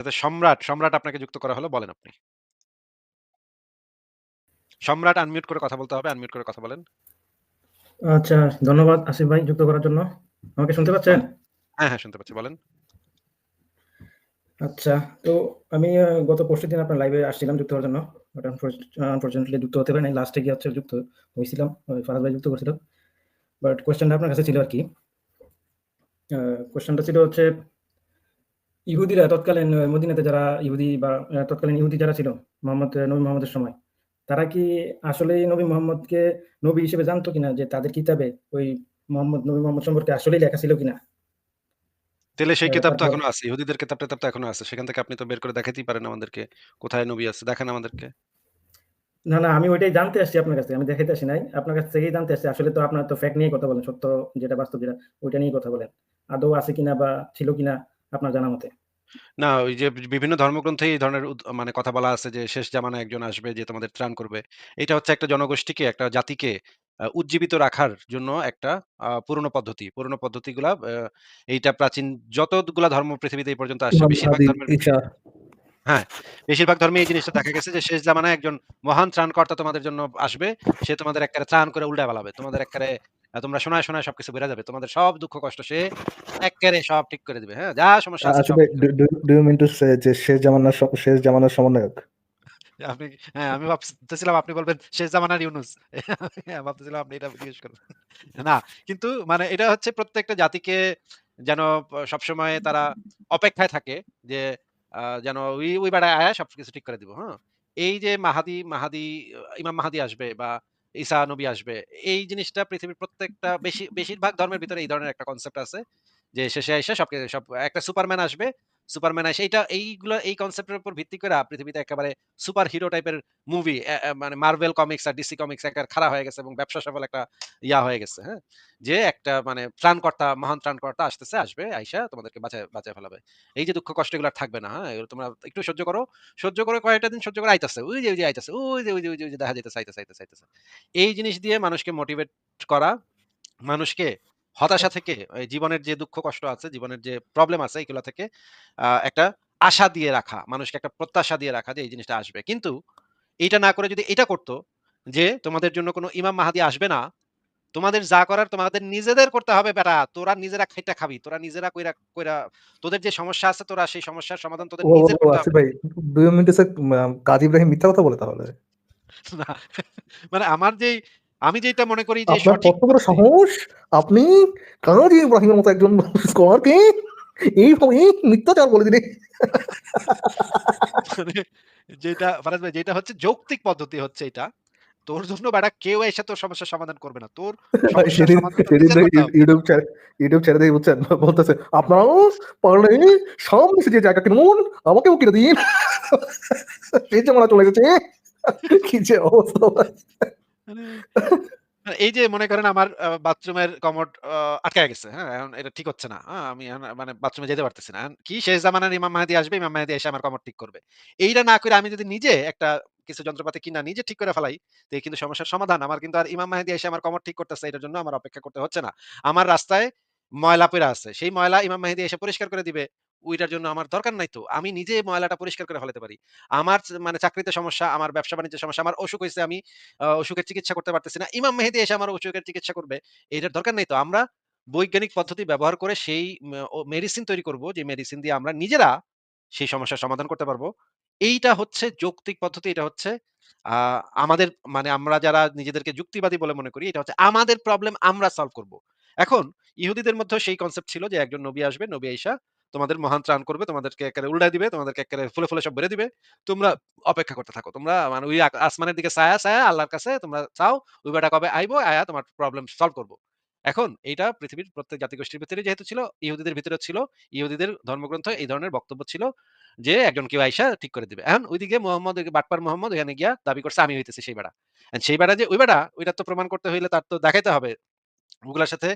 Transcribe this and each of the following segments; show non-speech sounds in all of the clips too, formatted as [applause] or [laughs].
আচ্ছা সম্রাট, সম্রাট আপনাকে যুক্ত করা হলো বলেন আপনি। সম্রাট আনমিউট করে কথা বলতে হবে। আনমিউট করে কথা বলেন। আচ্ছা, ধন্যবাদ আসিফ ভাই যুক্ত করার জন্য। আমাকে শুনতে পাচ্ছেন? হ্যাঁ, হ্যাঁ শুনতে পাচ্ছি বলেন। আচ্ছা, তো আমি গত পরশু দিন আপনার লাইভে আসছিলাম যুক্ত হওয়ার জন্য। বাট আনফরচ আনফরচুনেটলি যুক্ত হতে পারি নাই। লাস্টে গিয়ে হচ্ছে যুক্ত হয়েছিলাম ফারাজ ভাই যুক্ত করছিল। বাট কোয়েশ্চেনটা আপনার কাছে ছিল আরকি। আ কোয়েশ্চেনটা ছিল হচ্ছে ইহুদিরা তৎকালীন মদিনাতে যারা ইহুদি বা তৎকালীন ইহুদি যারা ছিল মোহাম্মদ নবী মোহাম্মদের সময়, তারা কি আসলে নবী মোহাম্মদকে নবী হিসেবে জানতো কিনা? যে তাদের কিতাবে ওই মোহাম্মদ নবী মোহাম্মদ সম্পর্কে আসলেই লেখা ছিল কিনা? তাইলে সেই কিতাব তো এখনও আছে। ইহুদিদের কিতাব-টেতাব তো এখনও আছে। সেখান থেকে আপনি তো বের করে দেখাইতেই পারেন আমাদেরকে। কোথায় নবী আছে দেখান আমাদেরকে। না, না আমি ওইটাই জানতে আসছি আপনার কাছ থেকে। আমি দেখাইতে আসি নাই। আপনার কাছ থেকেই জানতে আসছি। আসলে তো আপনার তো ফ্যাক্ট নিয়েই কথা বলেন। সত্য যেটা বাস্তব যেটা ওইটা নিয়েই কথা বলেন। আদৌ আছে কিনা বা ছিল কিনা আপনার জানা মতে? না, ওই যে বিভিন্ন ধর্মগ্রন্থে এই ধরনের উদ মানে কথা বলা আছে যে শেষ জামানায় একজন আসবে যে তোমাদের ত্রাণ করবে। এটা হচ্ছে একটা জনগোষ্ঠীকে, একটা জাতিকে আ উজ্জীবিত রাখার জন্য একটা আ পুরনো পদ্ধতি। পুরনো পদ্ধতিগুলা আ এইটা প্রাচীন যতগুলা ধর্ম পৃথিবীতে এই পর্যন্ত আসছে ইমাম বেশিরভাগ ধর্মের। হ্যাঁ, বেশিরভাগ ধর্মে এই জিনিসটা দেখা গেছে যে শেষ জামানায় একজন মহান ত্রাণকর্তা তোমাদের জন্য আসবে। সে তোমাদের এক্কারে ত্রাণ করে উল্টায় ফালাবে। তোমাদের এক্কারে তোমরা শোনায়, শোনায় সবকিছু ভুইলা যাবে। তোমাদের সব দুঃখ কষ্ট সে এক্কারে সব ঠিক করে দিবে। হ্যাঁ? যা সমস্যা আছে সব ঠিক do you mean to say যে শেষ জামানার শেষ জামানার সমন্বয়ক? [laughs] আপনি হ্যাঁ, আমি ভাবতেছিলাম আপনি বলবেন শেষ জামানার ইউনুস। [laughs] হ্যাঁ, ভাবতেছিলাম আপনি এটা জিজ্ঞেস করবেন। [laughs] না, কিন্তু মানে এটা হচ্ছে প্রত্যেকটা জাতিকে যেন সবসময় তারা অপেক্ষায় থাকে যে যেন ওই, ওই বেড়ায় আয়া সবকিছু ঠিক করে দিব। হ্যাঁ? এই যে মাহাদি, মাহাদি ইমাম মাহাদি আসবে বা ঈসা নবী আসবে। এই জিনিসটা পৃথিবীর প্রত্যেকটা, বেশি, বেশিরভাগ ধর্মের ভিতরে এই ধরনের একটা কনসেপ্ট আছে। যে শেষে আইসা সবকে সব একটা সুপারম্যান আসবে। সুপারম্যান আসে এইটা এইগুলা এই কনসেপ্টের উপর ভিত্তি করে পৃথিবীতে একেবারে সুপার হিরো টাইপের মুভি মানে মার্ভেল কমিক্স আর ডিসি কমিক্স একেবারে খাড়া হয়ে গেছে এবং ব্যবসা সফল একটা ইয়া হয়ে গেছে। হ্যাঁ? যে একটা মানে ত্রাণকর্তা, মহান ত্রাণকর্তা আসতেছে, আসবে, আইসা তোমাদেরকে বাঁচায় বাঁচায় ফেলাবে। এই যে দুঃখ কষ্ট এগুলো আর থাকবে না। হ্যাঁ? এগুলো তোমরা একটু সহ্য করো। সহ্য করে কয়েকটা দিন সহ্য করে আইতাছে। ওই যে, ওই যে আইতাছে। ওই যে, ওই যে, ওই যে, দেখা যাইতেছে আইতাছে, আইতাছে, আইতাছে। এই জিনিস দিয়ে মানুষকে মোটিভেট করা, মানুষকে হতাশা থেকে জীবনের যে দুঃখ কষ্ট আছে, জীবনের যে প্রবলেম আছে এগুলা থেকে একটা আশা দিয়ে রাখা। মানুষকে একটা প্রত্যাশা দিয়ে রাখা যে এই জিনিসটা আসবে। কিন্তু এইটা না করে যদি এটা করত যে তোমাদের জন্য কোন ইমাম মাহাদি আসবে না। তোমাদের যা করার তোমাদের নিজেদের করতে হবে বেটা। তোরা নিজেরা খাইটা খাবি। তোরা নিজেরা কইরা, কইরা তোদের যে সমস্যা আছে তোরা সেই সমস্যার সমাধান তোদের ও, নিজের করতে হবে। ভাই do you mean to say মা কাজী ইব্রাহিম মিথ্যা কথা বলে তাহলে? না, মানে আমার যেই আমি যেটা মনে করি যে সঠিক কত বড় সাহস! আপনি কাজী ইব্রাহিমের মতো একজন স্কলারকে এইভাবে মিথ্যাচার বলে দিলেন। মানে যেটা ফারাজ ভাই যেটা হচ্ছে যৌক্তিক পদ্ধতি হচ্ছে এটা। তোর জন্য বেটা কেউ আইসা তোর সমস্যার সমাধান করবে না। তোর। ইউটিউব চ্যানেল ইউটিউব চ্যানেলে বুঝছেন বলতেছে, "আপনারাও পারলে সামনে এসে যে জায়গা কিনুন, আমাকেও কিনে দিন।" সেই জামানা চলে এসেছে। কি যে অবস্থা [laughs] এই যে মনে করেন আমার বাথরুমের কমোড আ আটকায় গেছে। হ্যাঁ? এখন এটা ঠিক হচ্ছে না। আমি মানে বাথরুমে যেতে পারতেছি না। কি শেষ জামানার ইমাম মাহাদি আসবে, ইমাম মাহাদি এসে আমার কমোড ঠিক করবে। এইটা না করে আমি যদি নিজে একটা কিছু যন্ত্রপাতি কিনা নিজে ঠিক করে ফেলাই, তো কিন্তু সমস্যার সমাধান। আমার কিন্তু আর ইমাম মাহাদি এসে আমার কমোড ঠিক করতেছে এটার জন্য আমার অপেক্ষা করতে হচ্ছে না। আমার রাস্তায় ময়লা পইড়া আছে। সেই ময়লা ইমাম মাহাদি এসে পরিষ্কার করে দিবে। ওইটার জন্য আমার দরকার নাই তো। আমি নিজে ময়লাটা পরিষ্কার করে ফেলাতে পারি। আমার মানে চাকরিতে সমস্যা, আমার ব্যবসা-বাণিজ্যের সমস্যা, আমার অসুখ হইছে আমি অসুখের চিকিৎসা করতে পারতেছি না। ইমাম মেহেদী এসে আমার অসুখের চিকিৎসা করবে। এটার দরকার নেই তো। আমরা বৈজ্ঞানিক পদ্ধতি ব্যবহার করে সেই মেডিসিন তৈরি করব যে মেডিসিন দিয়ে আমরা নিজেরা সেই সমস্যার সমাধান করতে পারব। এইটা হচ্ছে যৌক্তিক পদ্ধতি। এটা হচ্ছে আমাদের মানে আমরা যারা নিজেদেরকে যুক্তিবাদী বলে মনে করি, এটা হচ্ছে আমাদের প্রবলেম আমরা সলভ করব। এখন ইহুদিদের মধ্যে সেই কনসেপ্ট ছিল যে একজন নবী আসবে, নবী আইসা তোমাদের মহান ত্রাণ করবে, তোমাদেরকে এক্কারে উল্টায় দিবে, তোমাদেরকে এক্কারে ফুলে, ফুলে সব বেরে দিবে। তোমরা অপেক্ষা করতে থাকো। তোমরা মানে ওই আসমানের দিকে চায়া, চায়া আল্লাহর কাছে তোমরা চাও, ওই বেটা কবে আইবো, আয়া তোমার প্রবলেম সলভ করব। এখন এইটা পৃথিবীর প্রত্যেক জাতিগোষ্ঠীর ভিতরে যেহেতু ছিল, ইহুদিদের ভিতরে ছিল। ইহুদিদের ধর্মগ্রন্থ এই ধরনের বক্তব্য ছিল যে একজন কেউ আইসা ঠিক করে দিবে। এখন ওইদিকে মোহাম্মদ বাটপার মোহাম্মদ ওখানে গিয়া দাবি করছে আমি হইতেছি সেই বেড়া। সেই বেড়া যে ওই বেড়া, ওইটা তো প্রমাণ করতে হইলে তার তো দেখাইতে হবে ওগুলার সাথে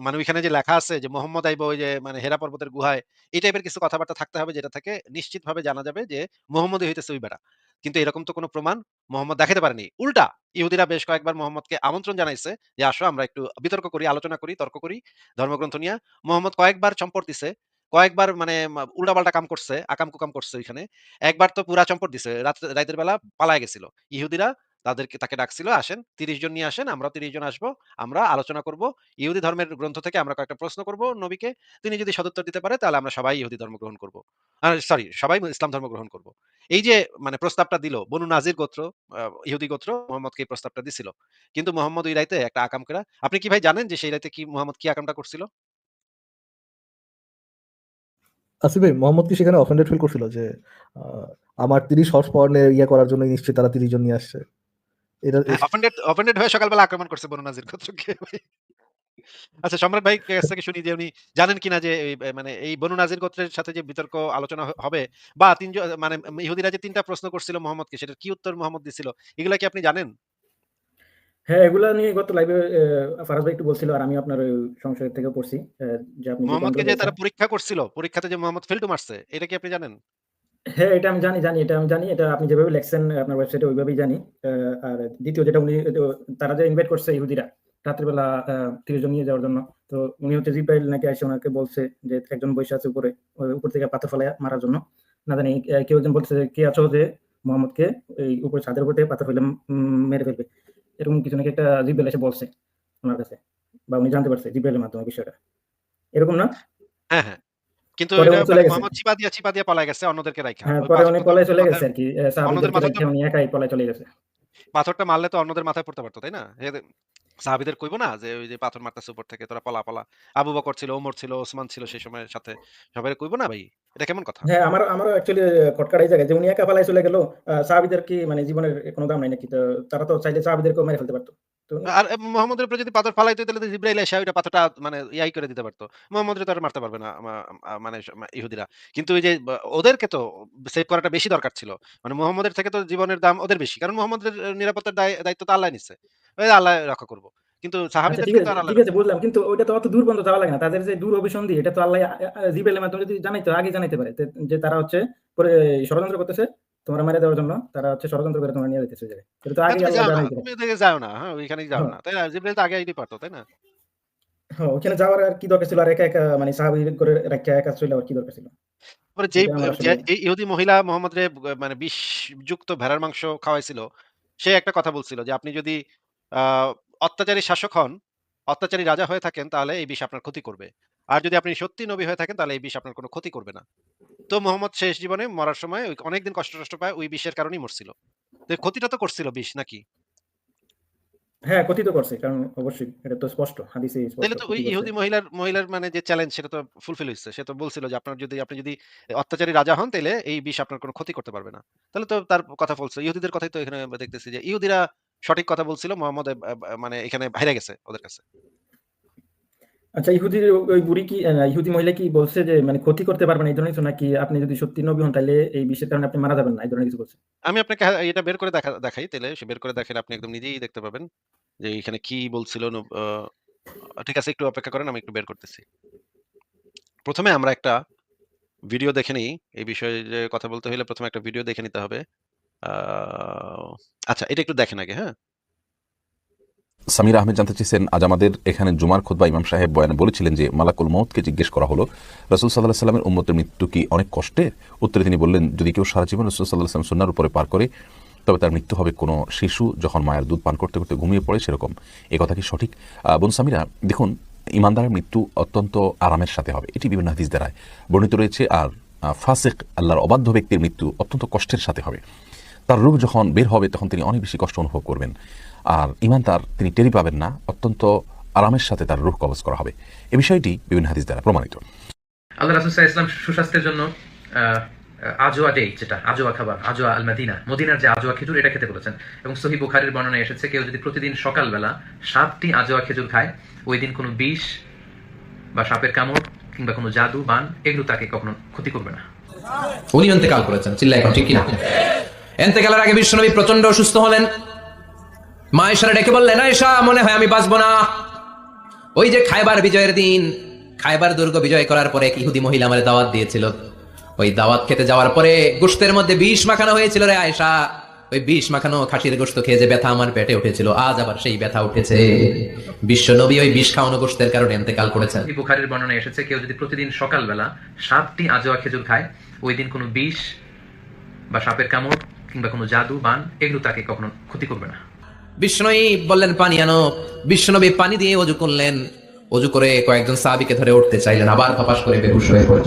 মানে ওইখানে যে লেখা আছে যে মোহাম্মদ আইবো ওই যে মানে হেরা পর্বতের গুহায়, এই টাইপের কিছু কথাবার্তা থাকতে হবে যেটা থেকে নিশ্চিতভাবে জানা যাবে যে মোহাম্মদই হইতেছে ওই বেড়া। কিন্তু এরকম তো কোনো প্রমাণ মোহাম্মদ দেখাইতে পারেনি। উল্টা ইহুদিরা বেশ কয়েকবার মোহাম্মদকে আমন্ত্রণ জানাইছে যে, "আসো আমরা একটু বিতর্ক করি, আলোচনা করি, তর্ক করি ধর্মগ্রন্থ নিয়ে মোহাম্মদ কয়েকবার চম্পট দিছে। কয়েকবার মানে উল্টাপাল্টা কাম করছে, আকাম কুকাম করছে ওইখানে। একবার তো পুরা চম্পট দিছে। রাত রাইতের বেলা পালায়া গেছিল। ইহুদিরা তাদেরকে তাকে ডাকছিল, "আসেন ৩০ জন নিয়ে আসেন। আমরা ৩০ জন আসব। আমরা আলোচনা করব। ইহুদি ধর্মের গ্রন্থ থেকে আমরা কয়েকটা প্রশ্ন করব নবীকে। তিনি যদি সদুত্তর দিতে পারে তাহলে আমরা সবাই ইহুদি ধর্ম গ্রহণ করব। সরি সবাই ইসলাম ধর্ম গ্রহণ করব।" এই যে মানে প্রস্তাবটা দিল বনু নাজির গোত্র, ইহুদি গোত্র মুহাম্মদকে এই প্রস্তাবটা দিছিল। কিন্তু মুহাম্মদ ওই রাইতে একটা আকাম করা আপনি কি ভাই জানেন যে সেই রাইতে কি মোহাম্মদ কি আকামটা করছিল? আসিফ ভাই মোহাম্মদ কি সেখানে অফেন্ডেড ফিল করছিল যে আমার ৩০ হর্স পাওয়ার ইয়ে করার জন্য নিশ্চয়ই তারা ৩০ জন নিয়ে আসছে। এটা হ্যাঁ, অফেন্ডেড অফেন্ডেড হয়ে সকালবেলা আক্রমণ করছে বনু নাজির ভাই। আচ্ছা সম্রাট ভাই কাছ থেকে শুনি যে উনি জানেন কিনা যে মানে এই বনু নাজির গোত্রের সাথে যে বিতর্ক আলোচনা হবে বা ৩ মানে ইহুদিরা যে ৩ প্রশ্ন করছিল মুহাম্মদকে সেটার কি উত্তর মুহাম্মদ দিছিল? এগুলা কি আপনি জানেন? হ্যাঁ, এগুলা নিয়ে গত লাইভে ফারাজ ভাই একটু বলছিল আর আমি আপনার ওই সংশয়ের থেকেও পড়ছি। যে আপনি মুহাম্মদকে যে তারা পরীক্ষা করছিল, পরীক্ষাতে যে মুহাম্মদ ফেলটু মারছে, এটা কি আপনি জানেন? হ্যাঁ, এটা আমি জানি, জানি। এটা আমি জানি। এটা আপনি যেভাবে লেখছেন আপনার ওয়েবসাইটে ওইভাবেই জানি। আর দ্বিতীয় যেটা উনি তারা যে ইনভাইট করছে ইহুদিরা রাত্রিবেলা ৩০ জন নিয়ে যাওয়ার জন্য। তো উনি হচ্ছে জিব্রাইল নাকি আইসা উনাকে বলছে যে একজন বইসা আছে উপরে। উপর থেকে পাথর ফালাইয়া মারার জন্য। না জানি কেউ একজন বলছে "কে আছো যে মুহাম্মদকে এই উপরে ছাদের উপর থেকে পাথর ফেলে মেরে ফেলবে।" এরকম কিছু নাকি একটা জিব্রাইল এসে বলছে ওনার কাছে। বা উনি জানতে পারছে জিব্রাইলের মাধ্যমে বিষয়টা। এরকম না? হ্যাঁ, হ্যাঁ। কিন্তু চলে মানে। মুহাম্মদ চিপা দিয়া, চিপা দিয়া পলায় গেছে অন্যদেরকে রাইখা। হ্যাঁ, পরে পাথর উনি পলায় চলে গেছে আরকি। অ্যা অন্যদের মাথায় উনি একাই পলায় চলে গেছে। পাথরটা মারলে তো অন্যদের মাথায় পড়তে পারত, তাই না? সাহাবীদের কইব না যে ওই যে পাথর মারতেছে উপর থেকে তোরা পলা, পলা। আবু বকর ছিল, ওমর ছিল, ওসমান ছিল সেই সময় সাথে। সবাইরে কইব না ভাই? এটা কেমন কথা? হ্যাঁ, আমার আমারও অ্যাকচুয়ালি খটকাটা এই জায়গায় যে উনি একা পালায় চলে গেল। সাহাবীদের কি মানে জীবনের কোনো দাম নাই নাকি? তো তারা তো চাইলে সাহাবীদেরকেও মেরে ফেলতে পারত। আর মুহাম্মদের উপরে যদি পাথর ফালাইতো তাহলে তো জিব্রাইল আইসা ওইটা পাথরটা মানে ইয়াই করে দিতে পারত। মুহাম্মদরে তো আর মারতে পারবে না মানে ইহুদিরা। কিন্তু ওই যে ওদেরকে তো সেভ করাটা বেশি দরকার ছিল। মানে মুহাম্মদের থেকে তো জীবনের দাম ওদের বেশি। কারণ মুহাম্মদের নিরাপত্তার দায় দায়িত্ব তো আল্লাহ নিছে। ওই আল্লাহ রক্ষা করব কিন্তু আচ্ছা সাহাবীদের কিন্তু আল্লাহ ঠিক আছে বুঝলাম। কিন্তু ওইটা তো অত দূর পর্যন্ত যাওয়া লাগে না। তাদের যে দূর অভিসন্ধি এটা তো আল্লাহ জিব্রাইলের মাধ্যমে যদি জানাইতো আগে জানাইতে পারে। যে তারা হচ্ছে পরে ষড়যন্ত্র করতেছে তোমরা মেরে দেওয়ার জন্য। তারা হচ্ছে ষড়যন্ত্র করে তোমরা নিয়ে জায়গায়। তো তুমি আল্লাহ যাও না। হ্যাঁ, ওইখানেই যাও হ্যাঁ। না। তাই না? জিব্রাইল তো আগে পারত, তাই না? হ্যাঁ, ওখানে যাওয়ার আর কি দরকার ছিল? আর একা, একা মানে সাহাবী করে রাইখা একা চইলা আবার কি দরকার ছিল? পরে যেই এটা আমার যে ইহুদি মহিলা মুহাম্মদরে ব মানে বিষযুক্ত ভেড়ার মাংস খাওয়াইছিল, সে একটা কথা বলছিল যে আপনি যদি অত্যাচারী শাসক হন, অত্যাচারী রাজা হয়ে থাকেন তাহলে এই বিষ আপনার ক্ষতি করবে। আর যদি আপনি সত্যি নবী হয়ে থাকেন তাহলে এই বিষ আপনার কোনো ক্ষতি করবে না। তো মুহাম্মদ শেষ জীবনে মরার সময় ওই অনেকদিন কষ্ট-টষ্ট পায় ওই বিষের কারণেই মরছিল। তো ক্ষতিটা তো করছিল বিষ নাকি? হ্যাঁ, কথিত করছে। কারণ অবশ্যই এটা তো স্পষ্ট। হাদিসে স্পষ্ট তাইলে তো ওই। ইহুদি মহিলার মহিলার মানে যে চ্যালেঞ্জ সেটা তো ফুলফিল হইছে। সে তো বলছিল যে আপনার যদি আপনি যদি অত্যাচারী রাজা হন তাইলে এই বিষ আপনার কোনো ক্ষতি করতে পারবে না। তাহলে তো তার কথা ফলছে। ইহুদিদের কথাই তো এখানে আমরা দেখতেছি যে ইহুদিরা সঠিক কথা বলছিল মুহাম্মদ মানে এখানে হাইরা গেছে ওদের কাছে। আচ্ছা ইহুদির ওই বুড়ি কি ইহুদি মহিলা কি বলছে যে মানে ক্ষতি করতে পারবে না এই ধরনের কিছু নাকি আপনি যদি সত্যি নবী হন তাইলে এই বিষের কারণে আপনি মারা যাবেন না এই ধরনের কিছু বলছে? আমি আপনাকে এটা বের করে দেখা দেখাই তাহলে সে বের করে দেখাইলে আপনি একদম নিজেই দেখতে পাবেন যে এখানে কি বলছিল ঠিক আছে একটু অপেক্ষা করেন আমি একটু বের করতেছি। প্রথমে আমরা একটা ভিডিও দেখে নিই। এই বিষয়ে কথা বলতে হইলে প্রথমে একটা ভিডিও দেখে নিতে হবে। আচ্ছা এটা একটু দেখেন আগে, হ্যাঁ? সামির আহমেদ জানতে চেয়েছেন, আজ আমাদের এখানে জুমার খুতবা ইমাম সাহেব বয়ানে বলেছিলেন যে, মালাকুল মউতকে জিজ্ঞেস করা হলো, রসুল সাল্লাহ সাল্লামের উম্মতের মৃত্যু কি অনেক কষ্টের? উত্তরে তিনি বললেন, যদি কেউ সারা জীবন রসুল সাল্লাহ সাল্লাম সুন্নার উপরে পার করে, তবে তার মৃত্যু হবে কোনো শিশু যখন মায়ের দুধ পান করতে করতে ঘুমিয়ে পড়ে সেরকম। এ কথা কি সঠিক? বোন সামিরা, দেখুন, ইমানদারের মৃত্যু অত্যন্ত আরামের সাথে হবে, এটি বিভিন্ন হাদিস দ্বারায় বর্ণিত রয়েছে, আর ফাসিক, আল্লাহর অবাধ্য ব্যক্তির মৃত্যু অত্যন্ত কষ্টের সাথে হবে। তার রূপ যখন বের হবে, তখন তিনি অনেক বেশি কষ্ট অনুভব করবেন। আর ইমান তার তিনি টেরি পাবেন না, অত্যন্ত আরামের সাথে তার রূহ কবজ করা হবে। এ বিষয়টি বিভিন্ন হাদিস দ্বারা প্রমাণিত। আল্লাহ সাল্লাল্লাহু ইসলাম সুস্বাস্থ্যের জন্য আজোয়া ডে যেটা, আজোয়া খাবার, আজোয়া আল মাদিনা মদিনার যে আজোয়া খেজুর, এটা খেতে বলেছেন। এবং সহি বুখারীর বর্ণনায় এসেছে, কেউ যদি প্রতিদিন সকালবেলা সাতটি আজোয়া খেজুর খায়, ওই দিন কোনো বিষ বা সাপের কামড় কিংবা কোনো জাদু, বান, এগুলো তাকে কখনো ক্ষতি করবে না। উনি অন্তেকাল করেছেন চিল্লা এখন ঠিক কিনা? এন্তেকালের আগে বিশ্বনবী প্রচণ্ড অসুস্থ হলেন। মা এসারা ডেকে বললেন এসা মনে হয় আমি বাঁচবো না। ওই যে খাইবার বিজয়ের দিন, খাইবার দুর্গ বিজয় করার পরে এক ইহুদি মহিলা আমার দাওয়াত দিয়েছিল। ওই দাওয়াত খেতে যাওয়ার পরে গোস্তের মধ্যে বিষ মাখানো হয়েছিল রে আয়েশা। ওই বিষ মাখানো খাসির গোস্ত খেয়ে যে ব্যথা আমার পেটে উঠেছিল, আজ আবার সেই ব্যথা উঠেছে। বিশ্ব নবী ওই বিষ খাওয়ানো গোস্তের কারণে এতেকাল সহিহ বুখারীর বর্ণনায় এসেছে, কেউ যদি প্রতিদিন সকালবেলা সাতটি আজোয়া খেজুর খায়, ওই দিন কোনো বিষ বা সাপের কামড় কিংবা কোনো জাদু, বান, এগুলো তাকে কখনো ক্ষতি করবে না। বিষ্ণুই বললেন, পানি আনো। বিষ্ণুনবী পানি দিয়ে অজু করলেন। অজু করে কয়েকজন সাহাবিকে ধরে উঠতে চাইলেন, আবার কপাস করে বেহুশ হয়ে পড়ে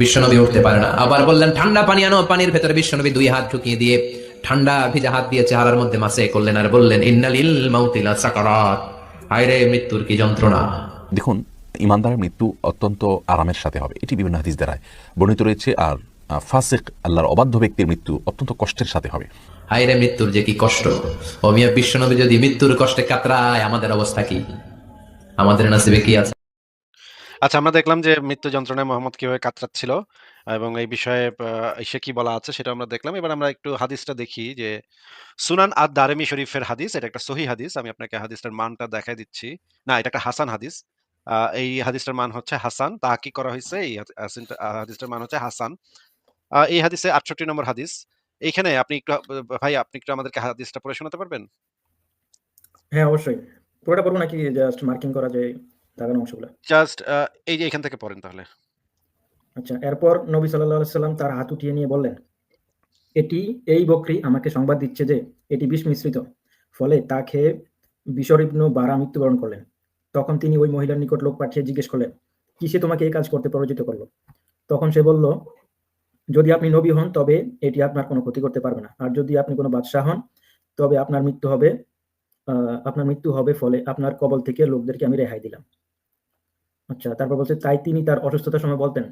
বিশ্বনবী উঠতে পারে না। আবার বললেন, ঠান্ডা পানি আনো। পানির ভেতরে বিশ্বনবী দুই হাত ঢুকিয়ে দিয়ে ঠান্ডা ভিজা হাত দিয়ে চেহারার মধ্যে মাসে করলেন আর বললেন, ইন্নালিল মাউতিলা সাকারাত। হায়রে মৃত্যুর কি যন্ত্রণা? দেখুন, ইমানদারের মৃত্যু অত্যন্ত আরামের সাথে হবে। এটি বিভিন্ন হাদিস দ্বারায় বর্ণিত রয়েছে। আর ফাসিক, আল্লাহর অবাধ্য ব্যক্তির মৃত্যু অত্যন্ত কষ্টের সাথে হবে। হায়রে মৃত্যুর যে কি কষ্ট। ও মিয়া বিশ্বনবী যদি মৃত্যুর কষ্টে কাতরায়, আমাদের অবস্থা কি? আমাদের নাসিবে কি আছে? আচ্ছা আমরা দেখলাম যে মৃত্যু যন্ত্রণায় মোহাম্মদ কীভাবে কাতরাচ্ছিল এবং এই বিষয়ে এসে কি বলা আছে সেটা আমরা দেখলাম। এবার আমরা একটু হাদিসটা দেখি যে সুনান আদ দারেমি শরীফের হাদিস, এটা একটা সহি হাদিস, আমি আপনাকে হাদিসটার মানটা দেখাই দিচ্ছি। না, এটা একটা হাসান হাদিস। এই হাদিসটার মান হচ্ছে হাসান। তা কি করা হয়েছে? এই হাদিসটার মান হচ্ছে হাসান। এই হাদিসে আটষট্টি নম্বর হাদিস এইখানে আপনি একটু ভাই আপনি একটু আমাদেরকে হাদিসটা পড়ে শোনাতে পারবেন? হ্যাঁ অবশ্যই। পুরোটা পড়ব নাকি জাস্ট মার্কিং করা যায় দাগানো অংশগুলো? জাস্ট এই যে এখান থেকে পড়েন তাহলে। আচ্ছা এরপর নবী সাল্লাহ সাল্লাম তার হাত উঠিয়ে নিয়ে বললেন এটি এই বকরি আমাকে সংবাদ দিচ্ছে যে এটি বিষ মিশ্রিত। ফলে তা খেয়ে বিশর ইবনু বারা মৃত্যুবরণ করলেন। তখন তিনি ওই মহিলার নিকট লোক পাঠিয়ে জিজ্ঞেস করলেন কিসে তোমাকে এই কাজ করতে প্ররোচিত করল? তখন সে বলল যদি আপনি নবী হন, তবে এটি আপনার কোনো ক্ষতি করতে পারবে না। আর যদি আপনি কোনো বাদশাহ হন, তবে আপনার মৃত্যু হবে আপনার মৃত্যু হবে ফলে আপনার কবল থেকে লোকদেরকে আমি রেহাই দিলাম। আচ্ছা তারপর বলছে, তাই তিনি তার অসুস্থতার সময় বলতেন,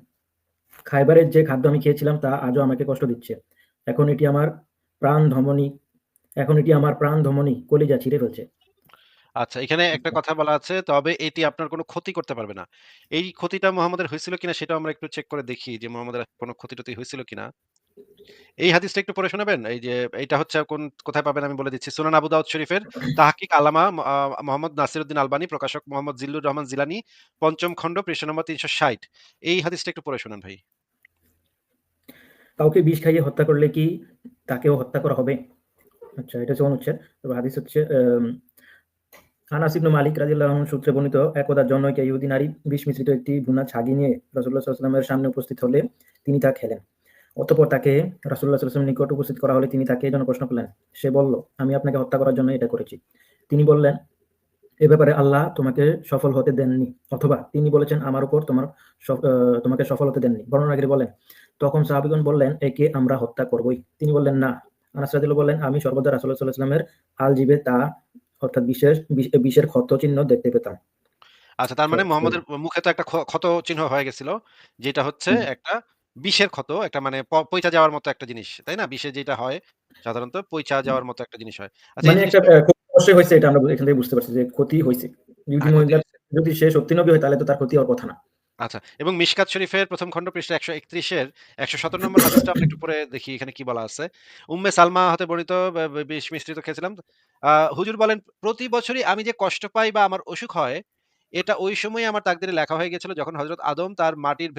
খাইবারের যে খাদ্য আমি খেয়েছিলাম, তা আজও আমাকে কষ্ট দিচ্ছে। এখন এটি আমার প্রাণ ধমনী এখন এটি আমার প্রাণ ধমনী কলিজা ছিঁড়ে ফেলছে। আচ্ছা এখানে একটা কথা বলা আছে তবে এটি আপনার কোনো ক্ষতি করতে পারবে না। এই ক্ষতিটা মোহাম্মদের হয়েছিল কিনা সেটা আমরা একটু চেক করে দেখি যে মোহাম্মদের কোনো ক্ষতি টতি হয়েছিল কিনা। এই হাদিসটা একটু পড়ে শোনাবেন? এই যে এটা হচ্ছে কোন কোথায় পাবেন আমি বলে দিচ্ছি। সুনান আবু দাউদ শরীফের তাহকিক আলামা মোহাম্মদ নাসিরউদ্দিন আলবানী প্রকাশক মোহাম্মদ জিল্লুর রহমান জিলানি পঞ্চম খণ্ড পৃষ্ঠ নম্বর তিনশো ষাট। এই হাদিসটা একটু পড়ে শোনান ভাই। কাউকে বিষ খাইয়ে হত্যা করলে কি তাকেও হত্যা করা হবে? আচ্ছা এটা হচ্ছে অনুচ্ছেদ। হাদিস হচ্ছে আনাস ইবনু মালিক আনহু সূত্রে বর্ণিত, একদা জনৈক ইহুদি নারী বিষ মিশ্রিত একটি ভুনা ছাগি নিয়ে রাসূলুল্লাহ সাল্লাল্লাহু আলাইহি সামনে উপস্থিত হলে তিনি তা খেলেন। অতঃপর তাকে রাসূলুল্লাহ সাল্লাল্লাহু নিকট উপস্থিত করা হলে তিনি তাকে জন্য প্রশ্ন করলেন। সে বলল, আমি আপনাকে হত্যা করার জন্য এটা করেছি। তিনি বললেন, এ ব্যাপারে আল্লাহ তোমাকে সফল হতে দেননি, অথবা তিনি বলেছেন আমার উপর তোমার তোমাকে সফল হতে দেননি। বর্ণনাকারী বলেন, তখন সাহাবিগণ বললেন, একে আমরা হত্যা করবই। তিনি বললেন, না। আনাস রাদিয়াল্লাহু বললেন, আমি সর্বদা রাসূলুল্লাহ সাল্লাল্লাহু আলাইহি ওয়াসাল্লামের আলজিবে তা অর্থাৎ বিশেষ বিশের ক্ষত চিহ্ন দেখতে পেতাম। আচ্ছা তার মানে তো- মোহাম্মদের মুখে তো একটা ক্ষত চিহ্ন হয়ে গেছিল যেটা হচ্ছে একটা বিষের ক্ষত একটা মানে প- পইচা যাওয়ার মতো একটা জিনিস তাই না? বিষে যেটা হয় সাধারণত পৈচা যাওয়ার মতো একটা জিনিস হয়। আচ্ছা মানে একটা ক্ষতি হয়েছে এটা আমরা এখান থেকে বুঝতে পারছি যে ক্ষতি হয়েছে। হ্যাঁ, মহিলার যদি সে সত্যি নবী হয় তাহলে তো তার ক্ষতি হওয়ার কথা না। আচ্ছা এবং মিশকাত শরীফের প্রথম খণ্ড পৃষ্ঠা একশো একত্রিশের একশো সতেরো নম্বর হাদিসটা আমরা একটু পরে দেখি এখানে কি বলা আছে। উম্মে সালমা হতে বর্ণিত বিষ মিশ্রিত খেয়েছিলাম। হুজুর বলেন, প্রতি বছরই আমি যে কষ্ট পাই বা আমার অসুখ হয়, এটা ওই সময় আমার তাকদিরে লেখা হয়ে গেছিল যখন হজরত আদম তার মাটির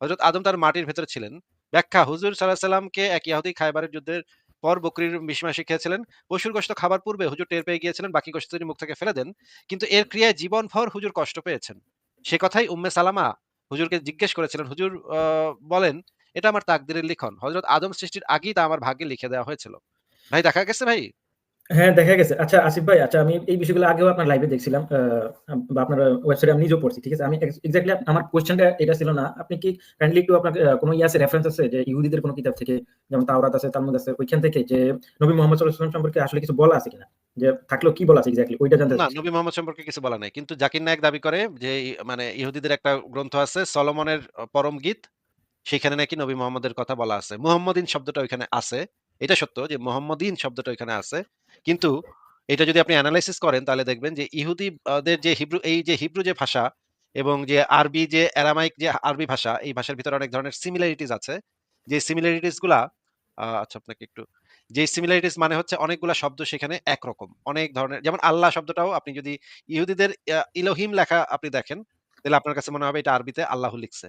হজরত আদম তার মাটির ভেতরে ছিলেন। ব্যাখ্যা, হুজুর সাল্লাহ সাল্লামকে এক ইয়াহুদি খাইবারের যুদ্ধের পর বকরির বিষ খেয়েছিলেন। পশুর গোশত খাবার পূর্বে হুজুর টের পেয়ে গিয়েছিলেন, বাকি গোশত তিনি মুখ থেকে ফেলে দেন। কিন্তু এর ক্রিয়ায় জীবনভর হুজুর কষ্ট পেয়েছেন। সে কথাই উম্মে সালামা হুজুরকে জিজ্ঞেস করেছিলেন, হুজুর বলেন, এটা আমার তাকদিরের লিখন। হজরত আদম সৃষ্টির আগেই তা আমার ভাগ্যে লিখে দেওয়া হয়েছিল। ভাই, দেখা গেছে ভাই? হ্যাঁ দেখা গেছে। আচ্ছা আসিফ ভাই আচ্ছা আমি এই বিষয়গুলো আগেও আপনার লাইভে দেখছিলাম বা আপনার ওয়েবসাইটে আমি নিজেও পড়ছি, ঠিক আছে? আমি এক্স্যাক্টলি আমার কোয়েশ্চেনটা এটা ছিল না, আপনি কি কাইন্ডলি একটু আপনার কোনো ইয়ে আছে রেফারেন্স আছে যে ইহুদিদের কোনো কিতাব থেকে, যেমন তাওরাত আছে, তালমুদ আছে, ওইখান থেকে যে নবী মোহাম্মদ সাল্লাল্লাহু আলাইহি সম্পর্কে আসলে কিছু বলা আছে কিনা? যে থাকলেও কি বলা আছে এক্স্যাক্টলি ওইটা জানতে না নবী মোহাম্মদ সম্পর্কে কিছু বলা নাই। কিন্তু জাকির নায়ক দাবি করে যে মানে ইহুদিদের একটা গ্রন্থ আছে সলোমনের পরম গীত। সেখানে নাকি নবী মোহাম্মদের কথা বলা আছে। মুহাম্মদিন শব্দটা ওইখানে আছে। এটা সত্য যে মুহাম্মদিন শব্দটা ওইখানে আছে। কিন্তু এটা যদি আপনি অ্যানালাইসিস করেন তাহলে দেখবেন যে ইহুদিদের যে হিব্রু এই যে হিব্রু যে ভাষা এবং যে আরবি যে অ্যারামাইক যে আরবি ভাষা এই ভাষার ভিতরে অনেক ধরনের সিমিলারিটিস আছে। যে সিমিলারিটিসগুলা আহ, আচ্ছা আপনাকে একটু যে সিমিলারিটিস মানে হচ্ছে অনেকগুলো শব্দ সেখানে একরকম। অনেক ধরনের যেমন আল্লাহ শব্দটাও আপনি যদি ইহুদিদের ইলোহিম লেখা আপনি দেখেন তাহলে আপনার কাছে মনে হবে এটা আরবিতে আল্লাহ লিখছে।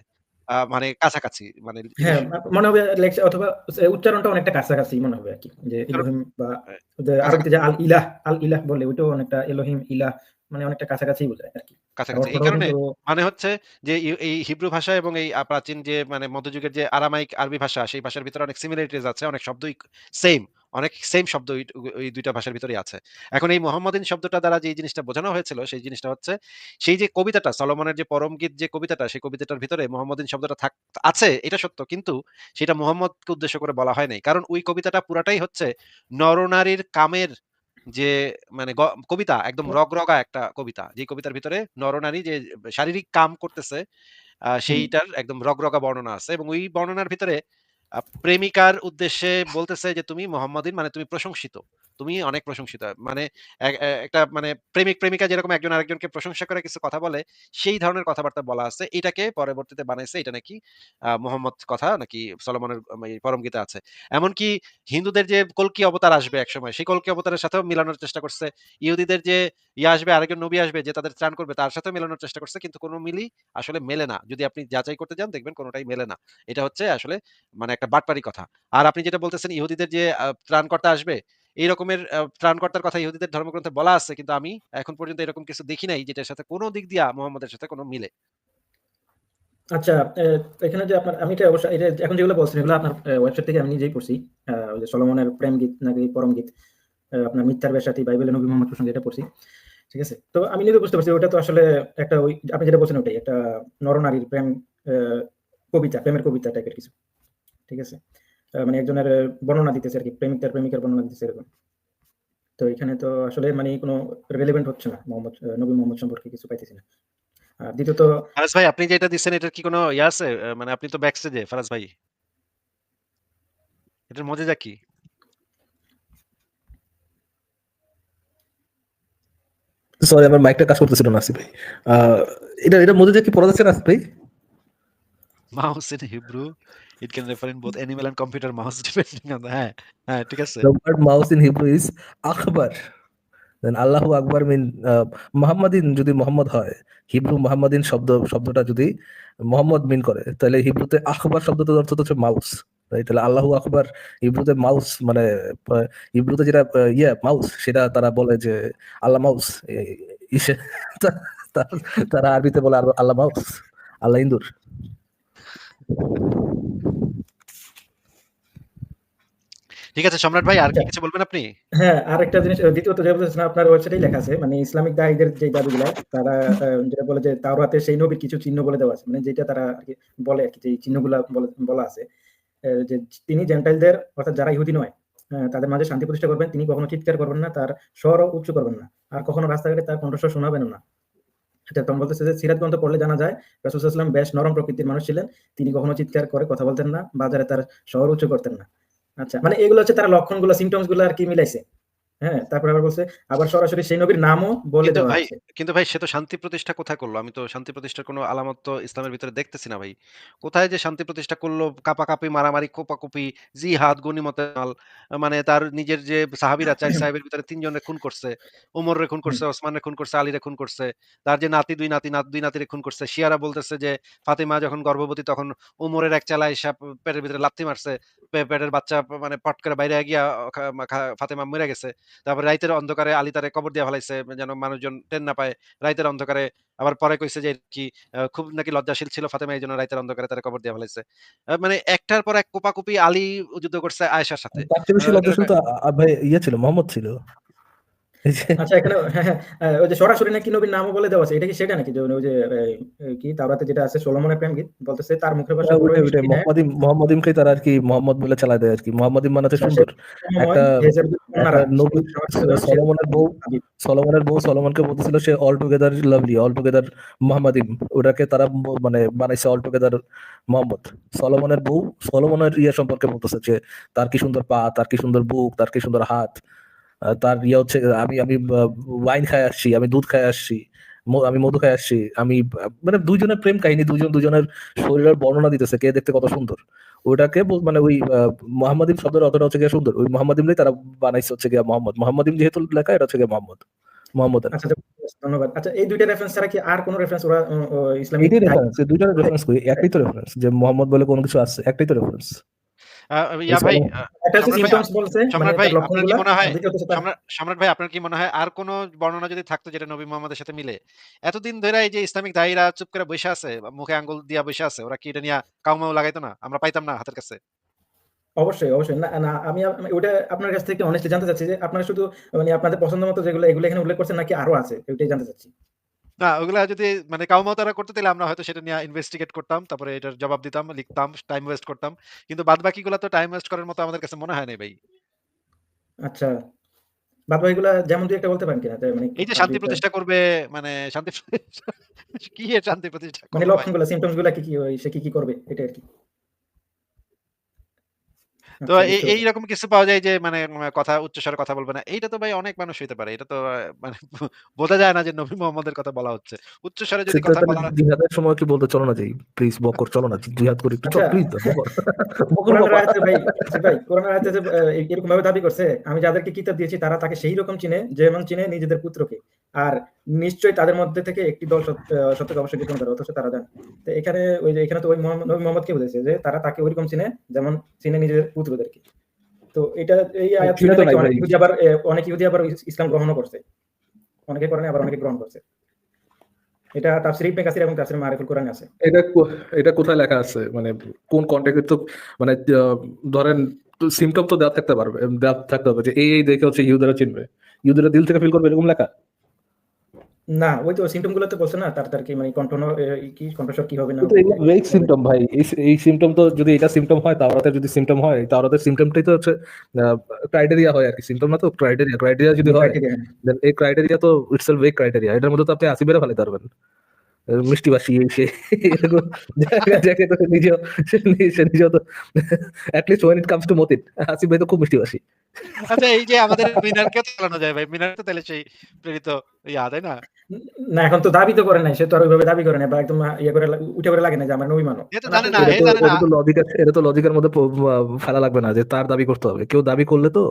মানে কাছাকাছি মানে হ্যাঁ, মনে হবে অথবা উচ্চারণটা অনেকটা কাছাকাছি মনে হবে আরকি। যে ইলোহিম বা আরবিতে যে আল ইলাহ, আল ইলাহ বলে ওইটাও অনেকটা এলোহিম, ইলাহ মানে অনেকটা কাছাকাছি বোঝায়। আর কাছাকাছি। এই কারণে মানে হচ্ছে যে এই হিব্রু ভাষা এবং এই প্রাচীন যে মানে মধ্যযুগের যে আরামাইক আরবি ভাষা, সেই ভাষার ভিতরে অনেক সিমিলারিটিস আছে। অনেক শব্দই সেইম। অনেক সেইম শব্দ ওই ওই ২ টা ভাষার ভিতরেই আছে। এখন এই মোহাম্মদীন শব্দটা দ্বারা যে জিনিসটা বোঝানো হয়েছিল, সেই জিনিসটা হচ্ছে সেই যে কবিতাটা সলোমনের যে পরম পরমগীত যে কবিতাটা, সেই কবিতাটার ভিতরে মোহাম্মদীন শব্দটা থাক আছে এটা সত্য। কিন্তু সেটা মোহাম্মদকে উদ্দেশ্য করে বলা হয় নাই। কারণ ওই কবিতাটা পুরাটাই হচ্ছে নরনারীর কামের যে মানে কবিতা একদম রগ রগা একটা কবিতা। যে কবিতার ভিতরে নরনারী যে শারীরিক কাম করতেছে সেইটার একদম রগ রগা বর্ণনা আছে এবং ওই বর্ণনার ভিতরে প্রেমিকার উদ্দেশ্যে বলতেছে যে, "তুমি মোহাম্মদিন মানে তুমি প্রশংসিত। তুমি অনেক প্রশংসিত।" মানে একটা মানে প্রেমিক-প্রেমিকা যেরকম একজন আরেকজনকে প্রশংসা করে কিছু কথা বলে, সেই ধরনের কথাবার্তা বলা আছে। এটাকে পরবর্তীতে বানাইছে এটা নাকি মোহাম্মদ কথা নাকি সলোমনের পরম গীতে আছে। এমনকি হিন্দুদের যে কলকি অবতার আসবে একসময়, সেই কলকি অবতারের সাথেও মিলানোর চেষ্টা করছে। ইহুদিদের যে ইয়ে আসবে, আরেকজন নবী আসবে যে তাদের ত্রাণ করবে, তার সাথেও মেলানোর চেষ্টা করছে। কিন্তু কোনো মিলই আসলে মেলে না। যদি আপনি যাচাই করতে যান দেখবেন কোনোটাই মেলে না। এটা হচ্ছে আসলে মানে একটা বাটপারি কথা। আর আপনি যেটা বলতেছেন ইহুদিদের যে ত্রাণকর্তা আসবে, এই রকমের ত্রাণকর্তার কথা ইহুদিদের ধর্মগ্রন্থে বলা আছে। কিন্তু আমি এখন পর্যন্ত এরকম কিছু দেখি নাই যেটার সাথে কোন দিক দিয়া মোহাম্মদের সাথে কোন মিলে। আচ্ছা, এখানে যে আপনার আমি এটা অবশ্য এটা এখন যেগুলো বলছেন এগুলো আপনার ওয়েবসাইট থেকে আমি নিজেই পড়ছি। যে সলোমনের প্রেম গীত নাকি পরম গীত। আপনার মিথ্যার বেশাতি বাইবেলে নবী মোহাম্মদ প্রসঙ্গে এটা পড়ছি। ঠিক আছে? তো আমি নিজে বুঝতে পারছি ওটা তো আসলে একটা ওই আপনি যেটা বলছেন ওটাই একটা নরনারীর প্রেম কবিতা, প্রেমের কবিতা টাইপের কিছু। ঠিক আছে? মানে একজনের বর্ণনা দিতেছে আরকি। প্রেমিক তার প্রেমিকার বর্ণনা দিতেছে এরকম। তো এখানে তো আসলে মানে কোনো রিলেভেন্ট হচ্ছে না। মোহাম্মদ নবী মোহাম্মদ সম্পর্কে কিছু পাইতেছি না। আর দ্বিতীয়ত ফারাজ ভাই আপনি যেটা দিচ্ছেন এটার কি কোন ইয়ে আছে? মানে আপনি তো ব্যাকস্টেজে ফারাজ ভাই। এটার মজাটা কি? সরি আমার মাইকটা কাজ করতেছিল না আসিফ ভাই। এটা এটার মধ্যে কি পড়া যাচ্ছে না আসিফ ভাই? Mouse in Hebrew, it can refer in both animal and computer mouse [laughs] depending on the হ্যাঁ, হ্যাঁ ঠিক আছে। The word mouse in Hebrew is akbar. Allahu Akbar mean uh, মোহাম্মদিন যদি মোহাম্মদ হয়, হিব্রু মোহাম্মদিন শব্দ শব্দটা যদি মোহাম্মদ মিন করে, তাহলে হিব্রুতে আখবার শব্দটার অর্থ হচ্ছে মাউস। তাহলে আল্লাহু আকবার হিব্রুতে মাউস মানে হিব্রুতে যেটা ইয়ে মাউস সেটা তারা বলে যে আল্লাহ মাউস। ইসে তারা আরবিতে বলে আল্লাহ মাউস। আল্লাহ ইন্দুর। ঠিক আছে সম্রাট ভাই আর কি আচ্ছা। কিছু বলবেন আপনি? হ্যাঁ, আরেকটা জিনিস দ্বিতীয়ত যেটা বলতেছেন আপনার ওয়েবসাইটেই লেখা আছে। মানে ইসলামিক দায়ীদের যে দাবিগুলা তারা যেটা বলে যে তাওরাতে সেই নবীর কিছু চিহ্ন বলে দেওয়া আছে। মানে যেটা তারা আরকি বলে আরকি যে এই চিহ্নগুলা বলে আছে। যে তিনি জেন্টাইলদের অর্থাৎ যারা ইহুদি নয়, তাদের মাঝে শান্তি প্রতিষ্ঠা করবেন। তিনি কখনো চিৎকার করবেন না, তার স্বরও উচ্চ করবেন না। আর কখনো রাস্তাঘাটে তার কণ্ঠস্বর শোনাবেন না। এটা তখন বলতেছে যে সিরাত গ্রন্থ পড়লে জানা যায় রাসূল ওয়াসাল্লাম বেশ নরম প্রকৃতির মানুষ ছিলেন। তিনি কখনো চিৎকার করে কথা বলতেন না, বাজারে তার স্বর উচ্চ করতেন না। আচ্ছা, মানে এগুলো হচ্ছে তারা লক্ষণগুলো সিমটমসগুলো আর কি মিলাইছে। হ্যাঁ? তারপরে আবার বলছে আবার সরাসরি সেই নবীর নামও বলে দেওয়া ভাই কিন্তু ভাই সে তো শান্তি প্রতিষ্ঠা কোথায় করল? আমি তো শান্তি প্রতিষ্ঠার কোন আলামত তো ইসলামের ভিতরে দেখতেছি না ভাই। কোথায় যে শান্তি প্রতিষ্ঠা করল, কাপাকাপি, মারামারি, কোপাকুপি, জিহাদ। মানে তার নিজের যে সাহাবীরা ৪ সাহাবীর ভিতরে ৩ জনরে খুন করছে। উমররে খুন করছে। ওসমানরে খুন করছে, আলীরে খুন করছে। তার যে নাতি দুই নাতি, নাত ২ নাতিরে খুন করছে। শিয়ারা বলতেছে যে ফাতেমা যখন গর্ভবতী তখন উমরের এক চেলা প পেটের ভিতরে লাথি মারছে। পেটের বাচ্চা মানে পট করে বাইরে গিয়া ফাতেমা মইরা গেছে। তারপরে রাইতের অন্ধকারে আলী তারে কবর দিয়ে ফেলাইছে যেন মানুষজন টেন না পায়। রাইতের অন্ধকারে আবার পরে কইছে যে কি খুব নাকি লজ্জাশীল ছিল ফাতেমা এই জন্য রাইতের অন্ধকারে তারে কবর দিয়ে ফেলাইছে। মানে একটার পর এক কোপাকুপি আলী যুদ্ধ করছে আয়েশার সাথে। ভাই ইয়ে ছিল মোহাম্মদ ছিল। [laughs] আচ্ছা এখানে হ্যাঁ, হ্যাঁ, ওই যে সরাসরি নাকি নবীর নামও বলে দেওয়া আছে। এটা কি সেটা নাকি? যে ওই যে কি তাওরাতে যেটা আছে সলোমনের প্রেম গীত বলতেছে তার মুখের ভাষা হ্যাঁ। হ্যাঁ। মোহাম্মদিম মোহাম্মদিমকেই তারা আরকি মোহাম্মদ বলে চালায় দেয় আরকি। মোহাম্মদিম মানে হচ্ছে আচ্ছা, সে সুন্দর। একটা নবী সলোমনের বউ। সলোমনের বউ সলোমনকে বলতেছিল সে all together lovely, all together মোহাম্মদিম। ওটাকে তারা মানে বানাইছে অল টুগেদার মোহাম্মদ। সলোমনের বউ সলোমনের ইয়ে সম্পর্কে বলতেছে যে তার কি সুন্দর পা, তার কি সুন্দর বুক, তার কি সুন্দর হাত। তার ইয়ে হচ্ছে আমি আমি ওয়াইন খায় আসছি, আমি দুধ খায় আসছি। আমি মধু খায় আসছি। আমি মানে দুইজনের প্রেম কাহিনী ২ জন ২ জনের শরীরের বর্ণনা দিতেছে কে দেখতে কত সুন্দর। ওটাকে মানে ওই আ মোহাম্মদিম শব্দের অর্থটা হচ্ছে গিয়ে সুন্দর। ওই মোহাম্মদিমটাই তারা বানাইছে হচ্ছে গিয়ে মোহাম্মদ। মোহাম্মদিম যেহেতু লেখা এটা হচ্ছে গিয়ে মোহাম্মদ। মোহাম্মদের আচ্ছা ধন্যবাদ। আচ্ছা এই দুইটা রেফারেন্স ছাড়া কি আর কোন রেফারেন্স ওরা ইসলামিক রেফারেন্স দুইটা রেফারেন্স একটাই তো রেফারেন্স যে মোহাম্মদ বলে কোনো কিছু আছে একটাই তো রেফারেন্স ইয়া ভাই সম্রাট ভাই, মানে ভাই আপনার কি মনে হয় আর দ্বিতীয়ত হচ্ছে তার সম্রাট সম্রাট ভাই আপনার কি মনে হয় আর কোন বর্ণনা যদি থাকতো যেটা নবী মুহাম্মদের সাথে মিলে এতদিন ধরে এই যে ইসলামিক দায়ীরা চুপ করে বইসা আছে মুখে আঙ্গুল দিয়া বইসা আছে ওরা কি এটা নিয়ে কাউমাউ লাগাইতো না আমরা পাইতাম না হাতের কাছে অবশ্যই, অবশ্যই। না, না আমি ওটা আপনার কাছ থেকে honestly জানতে চাচ্ছি যে আপনারা শুধু মানে আপনাদের পছন্দ মতো যেগুলো এগুলো এখানে উল্লেখ করছেন নাকি আরও আছে? ওইটাই জানতে চাচ্ছি। না ওগুলা যদি মানে কাউমাউ তারা করতে তাহলে আমরা হয়তো সেটা নিয়ে ইনভেস্টিগেট করতাম তারপরে এটার জবাব দিতাম লিখতাম টাইম ওয়েস্ট করতাম কিন্তু বাদ বাকিগুলা তো টাইম ওয়েস্ট করার মতো আমাদের কাছে মনে হয় না ভাই আচ্ছা। বাদ বাকিগুলা যেমন ২ একটা বলতে পারেন কিনা? মানে এই যে শান্তি প্রতিষ্ঠা করবে মানে শান্তি কি শান্তি প্রতিষ্ঠা মানে করবে ভাই? সিম্পটমসগুলা কি, কি ওই সে কি, কি করবে? এটাই আরকি। তো আচ্ছা এইরকম কিছু পাওয়া যায় যে মানে কথা উচ্চস্বরে কথা বলবে না। এইটা তো ভাই অনেক মানুষ হইতে পারে। এটা তো মানে [laughs] বোঝা যায় না যে নবী মুহাম্মদের কথা বলা হচ্ছে। উচ্চস্বরে যদি কথা বলা জিহাদের সময় কি বলতে চলো না যাই প্লিজ বকর চলো না জিহাদ করি একটু চল আচ্ছা। প্লিজ বকর [laughs] ভাই আসিফ ভাই কোরআনের আয়াতে যে এরকম ভাবে দাবি করছে, আমি যাদেরকে কিতাব দিয়েছি তারা তাকে সেই রকম চিনে যেমন চিনে নিজেদের পুত্রকে। আর নিশ্চয়ই তাদের মধ্যে থেকে একটি দল সত সত্যকে অবশ্যই গোপন করে অথচ তারা জানে। তো এখানে ওই যে এখানে তো ওই মোহাম্মদ নবী মুহাম্মদকে বুঝাইছে যে তারা তাকে ঐরকম চিনে যেমন চিনে নিজেদের পুত্রদেরকে। তো এটা এই আয়াত চিনে শুনে তো নাকি নাই অনেক ইহুদি আবার অনেক ইহুদি আবার ইসলাম গ্রহণও করছে। অনেকে করে নাই আবার অনেকে গ্রহণ করছে। এটা তাফসীর ইবনে কাসির এবং তাফসীর মারিফুল কোরআনে আছে। এটা এটা কোথায় লেখা আছে মানে কোন কন্টেক্সটে তো মানে ধরেন সিমটম তো দেওয়া থাকতে পারবে দেওয়া থাকতে হবে যে এই এই দেখে হচ্ছে ইহুদারা চিনবে ইহুদারা দিল থেকে ফিল করবে এরকম লেখা না, ওই তো সিম্পটমগুলো তো বলছে না তার তার কি মানে কণ্ঠন কি কণ্ঠস্বর কি হবে না? ওয়েক সিমটম ভাই এই সিমটম তো যদি এটা সিমটম হয় তাওরাতের যদি সিমটম হয় তাওরাতের সিমটমটাই তো হচ্ছে ক্রাইটেরিয়া হয় আর কি। সিমটম না তো ক্রাইটেরিয়া ক্রাইটেরিয়া যদি হয় হ্যাঁ। এই ক্রাইটেরিয়া তো ইটসেলফ ওয়েক ক্রাইটেরিয়া এটার মধ্যে তো আপনি আসিবেরা ফেলে পারবেন। মিষ্টি বাসি এই সে এরকম জায়গা- তো নিজেও সে নিজেও তো at least when it comes to Matin Asif ভাই তো খুব মিষ্টি বাসি আচ্ছা এই যে আমাদের মিনারকে চালানো যায় ভাই। মিনার তো তাহলে সেই প্রেরিত ইয়া তাই না? না এখন তো দাবি তো করে নাই সে তো আর ওইভাবে দাবি করে নাই বা একদম ইয়ে করে উঠে করে লাগে না যে আমরা নবী মানো এটা তো না। লজিকের মধ্যে ফেলা লাগবে না যে তার দাবি করতে হবে কেউ দাবি করলে তো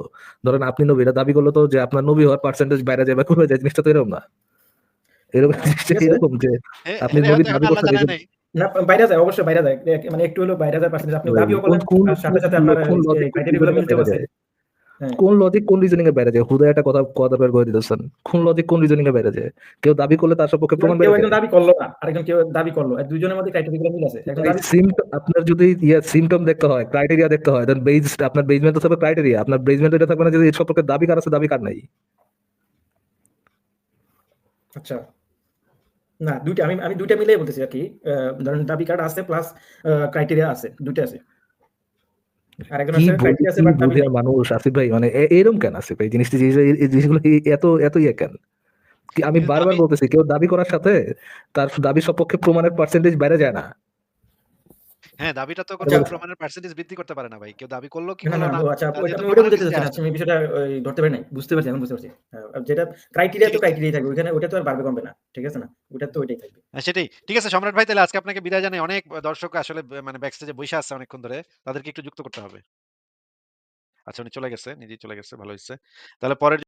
ধরেন আপনি নবী এটা দাবি করলে তো যে আপনার নবী হওয়ার পার্সেন্টেজ বাইরে যাবে কমে যায় জিনিসটা তো এরকম না এরকম জিনিসটা ঠিক আছে। [laughs] এরকম যে আপনি এরে দাবি করতে জানায় গেছেন। নাই। না বাইরে যায় অবশ্যই বাইরে যায়। মানে একটু হলেও বাইরে যায় পার্সেন্টেজ আপনি দাবিও কোন সাথে সাথে আপনার লজিক হ্যাঁ। কোন লজিক কোন রিজনিং এ বাইরে যায়? হুদা একটা কথা কথা বের করে দিতেছেন কোন লজিক কোন রিজনিং এ বাইরে যায়? কেউ দাবি করলে তার সপক্ষে প্রমাণ কেউ বের একজন দাবি করল না আরেকজন কেউ দাবি করল। দুইজনের মধ্যে ক্রাইটেরিয়া মিল আছে। আপনার যদি ইয়া সিমটম দেখতে হয় ক্রাইটেরিয়া দেখতে হয় দেন বেজ আপনার বেজমেন্ট তো থাকবে ক্রাইটেরিয়া আপনার বেজমেন্ট এটা থাকবে না যে এর সম্পর্কে দাবি কার আছে দাবি কার নাই। আচ্ছা। না দুইটা আমি আমি দুইটা মিলেই বলতেছি আর কি। ধরেন দাবি কার্ড আছে প্লাস ক্রাইটেরিয়া আছে দুইটা আছে। মানুষ আসিফ ভাই মানে এরকম কেন আসিফ ভাই? জিনিসটি এই জিনিসগুলো এত এত ইয়ে কেন? কি আমি বারবার বলতেছি কেউ দাবি করার সাথে তার দাবি সপক্ষে প্রমাণের পার্সেন্টেজ বেড়ে যায় না। হ্যাঁ, দাবিটা তো কোনো প্রমাণের পার্সেন্টেজ বৃদ্ধি করতে পারে না ভাই। কেউ দাবি করল কি না আচ্ছা আমি চাচ্ছি আমি বিষয়টা ধরতে পারি নাই বুঝতে পারছি এখন বুঝতে পারছি যেটা ক্রাইটেরিয়া তো ক্রাইটেরিয়া থাকবে ওখানে ওটা তো আর বাড়বে কমবে না ঠিক আছে না ওটা তো ওইটাই থাকবে হ্যাঁ, সেটাই। ঠিক আছে সম্রাট ভাই তাহলে আজকে আপনাকে বিদায় জানাই। অনেক দর্শক আসলে মানে ব্যাকস্টেজে বইসা আছে অনেকক্ষণ ধরে। তাদেরকে একটু যুক্ত করতে হবে। আচ্ছা উনি চলে গেছে, নিজেই চলে গেছে। ভালো হয়েছে তাহলে পরের